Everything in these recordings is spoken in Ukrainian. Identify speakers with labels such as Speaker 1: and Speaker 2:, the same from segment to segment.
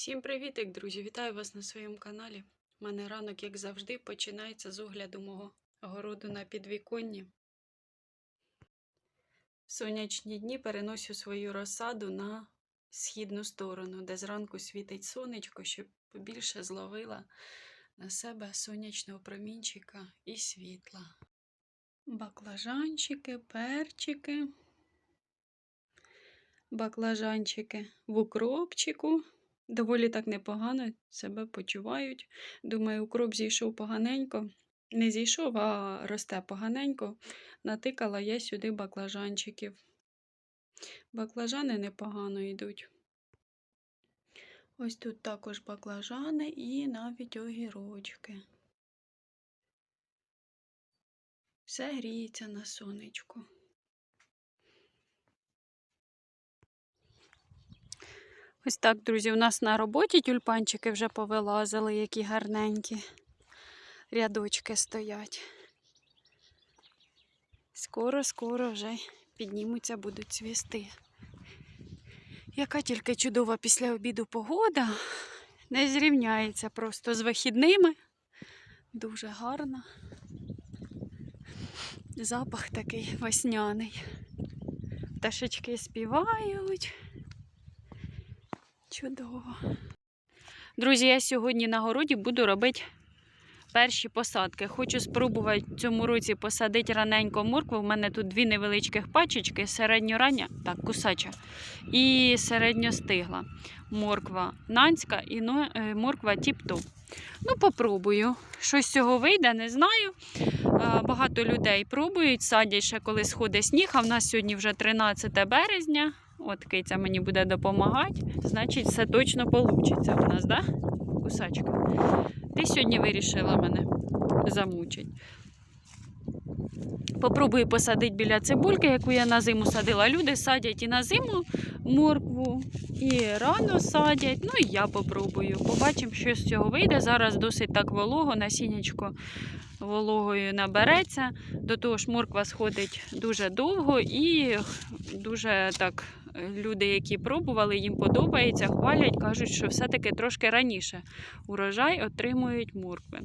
Speaker 1: Всім привітик, друзі! Вітаю вас на своєму каналі. У мене ранок, як завжди, починається з огляду мого городу на підвіконні. В сонячні дні переносю свою розсаду на східну сторону, де зранку світить сонечко, щоб побільше зловила на себе сонячного промінчика і світла. Баклажанчики, перчики, баклажанчики в укропчику. Доволі так непогано себе почувають. Думаю, укроп зійшов поганенько. Не зійшов, а росте поганенько. Натикала я сюди баклажанчиків. Баклажани непогано йдуть. Ось тут також баклажани і навіть огірочки. Все гріється на сонечку. Ось так, друзі, у нас на роботі тюльпанчики вже повилазили, які гарненькі. Рядочки стоять. Скоро-скоро вже піднімуться, будуть цвісти. Яка тільки чудова після обіду погода. Не зрівняється просто з вихідними. Дуже гарно. Запах такий весняний. Пташечки співають. Чудово. Друзі, я сьогодні на городі буду робити перші посадки. Хочу спробувати цьому році посадити раненько моркву. У мене тут дві невеличких пачечки, середньорання, так, кусача, і середньостигла. Морква нанська і е, морква тіп-топ. Ну, попробую. Щось з цього вийде, не знаю. Багато людей пробують, садять ще коли сходить сніг, а в нас сьогодні вже 13 березня. От киця мені буде допомагати. Значить, все точно вийде у нас, да? Кусачка. Ти сьогодні вирішила мене замучить. Попробую посадити біля цибульки, яку я на зиму садила. Люди садять і на зиму моркву, і рано садять. Ну і я попробую. Побачимо, що з цього вийде. Зараз досить так волого, насіннячко вологою набереться. До того ж, морква сходить дуже довго і дуже так. Люди, які пробували, їм подобається, хвалять, кажуть, що все-таки трошки раніше урожай отримують моркви.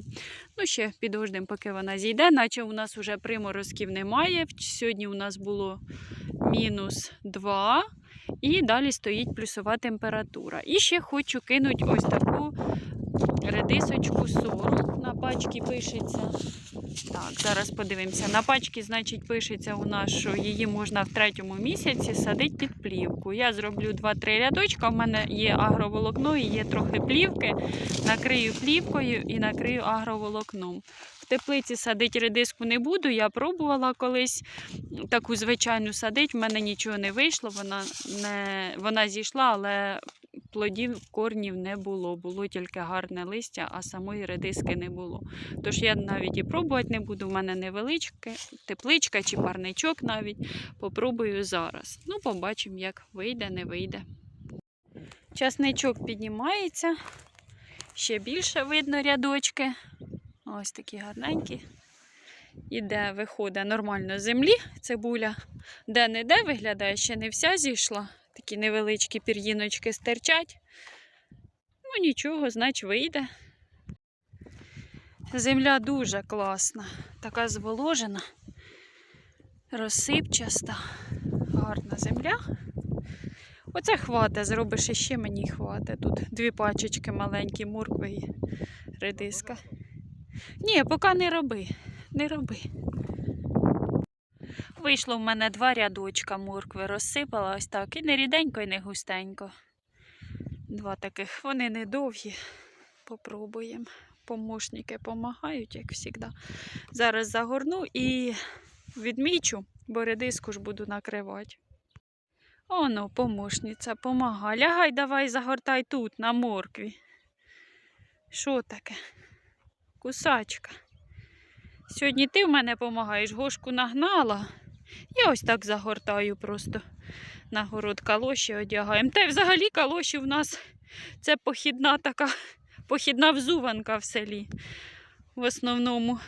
Speaker 1: Ну, ще підождемо, поки вона зійде, наче у нас вже приморозків немає. Сьогодні у нас було мінус 2, і далі стоїть плюсова температура. І ще хочу кинути ось таку редисочку сору. На пачці пишеться. Так, зараз подивимося. На пачці, значить, пишеться у нас, що її можна в третьому місяці садити під плівку. Я зроблю 2-3 рядочка. У мене є агроволокно і є трохи плівки. Накрию плівкою і накрию агроволокном. В теплиці садити редиску не буду. Я пробувала колись таку звичайну садити. В мене нічого не вийшло. Вона не вона зійшла, але плодів корнів не було. Було тільки гарне листя, а самої редиски не було. Тож я навіть і пробувати не буду. У мене невеличке, тепличка чи парничок навіть. Попробую зараз. Ну, побачимо, як вийде, не вийде. Часничок піднімається. Ще більше видно рядочки. Ось такі гарненькі. Іде, виходить нормально з землі. Цибуля де-не-де виглядає, ще не вся зійшла. Такі невеличкі пір'їночки стирчать. Ну нічого, значить вийде. Земля дуже класна, така зволожена, розсипчаста, гарна земля. Оце хвата, зробиш іще мені хвата. Тут дві пачечки маленькі, моркви і редиска. Ні, поки не роби, не роби. Вийшло в мене два рядочка моркви, розсипала ось так. І не ріденько, і не густенько. Два таких, вони не довгі. Попробуємо. Помощники допомагають, як завжди. Зараз загорну і відмічу, бо редиску ж буду накривати. Оно, помощниця, помагає. Лягай, давай загортай тут, на моркві. Що таке? Кусачка. Сьогодні ти в мене допомагаєш, гошку нагнала. Я ось так загортаю просто на город калоші одягаємо. Та й взагалі калоші в нас це похідна така, похідна взуванка в селі. В основному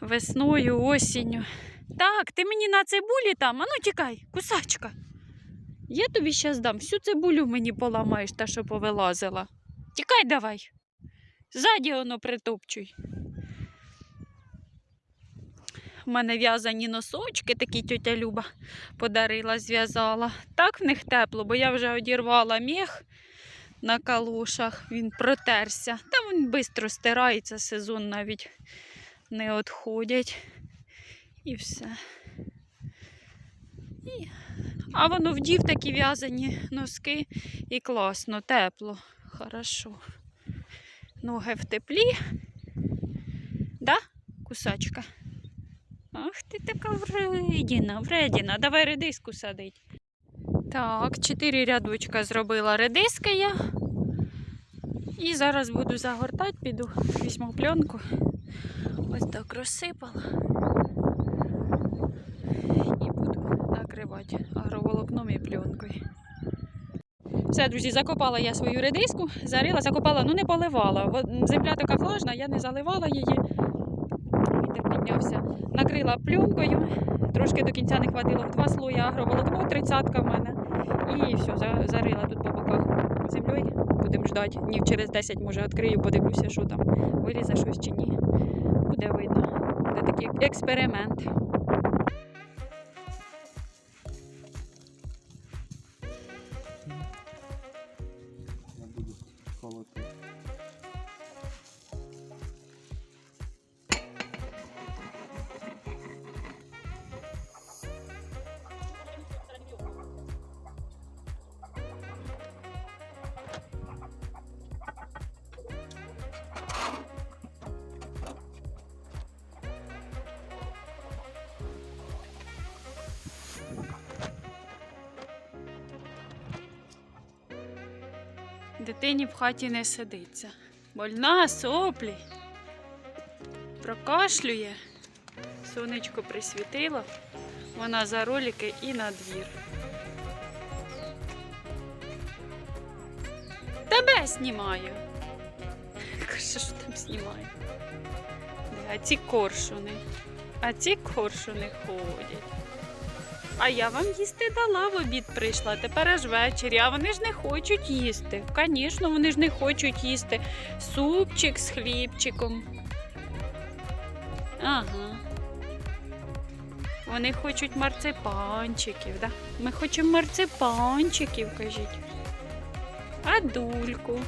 Speaker 1: весною, осінню. Так, ти мені на цибулі там, а ну тікай, кусачка. Я тобі щас дам. Всю цибулю мені поламаєш, та що повилазила. Тікай давай. Ззаді воно притопчуй. У мене в'язані носочки, такі тьотя Люба подарила, зв'язала. Так в них тепло, бо я вже одірвала міх на калушах, він протерся. Та він швидко стирається, сезон навіть не відходять. І все. А воно вдів такі в'язані носки і класно, тепло, хорошо. Ноги в теплі. Да, кусачка? Ах ти така вредіна, вредіна. Давай редиску садить. Так, чотири рядочка зробила редиски я. І зараз буду загортати, піду візьму пленку. Ось так розсипала. І буду накривати агроволокном і пленкою. Все, друзі, закопала я свою редиску, зарила, закопала, ну не поливала. Земля така влажна, я не заливала її. Вітер піднявся. Накрила пленкою, трошки до кінця не хватило в два слої агроволокно, тридцятка в мене. І все, за- зарила тут по боках землею. Будемо ждати. Днів через 10, може, відкрию, подивлюся, що там вилізе щось чи ні. Буде видно. Буде такий експеримент. Дитині в хаті не сидиться. Больна, соплі. Прокашлює. Сонечко присвітило. Вона за ролики і на двір. Тебе знімаю. Каже, що там знімаю. А ці коршуни. А ці коршуни ходять. А я вам їсти дала в обід прийшла, тепер аж ввечері, а вони ж не хочуть їсти. Звісно, вони ж не хочуть їсти. Супчик з хлібчиком. Ага. Вони хочуть марципанчиків, да? Ми хочемо марципанчиків, кажіть. А дульку.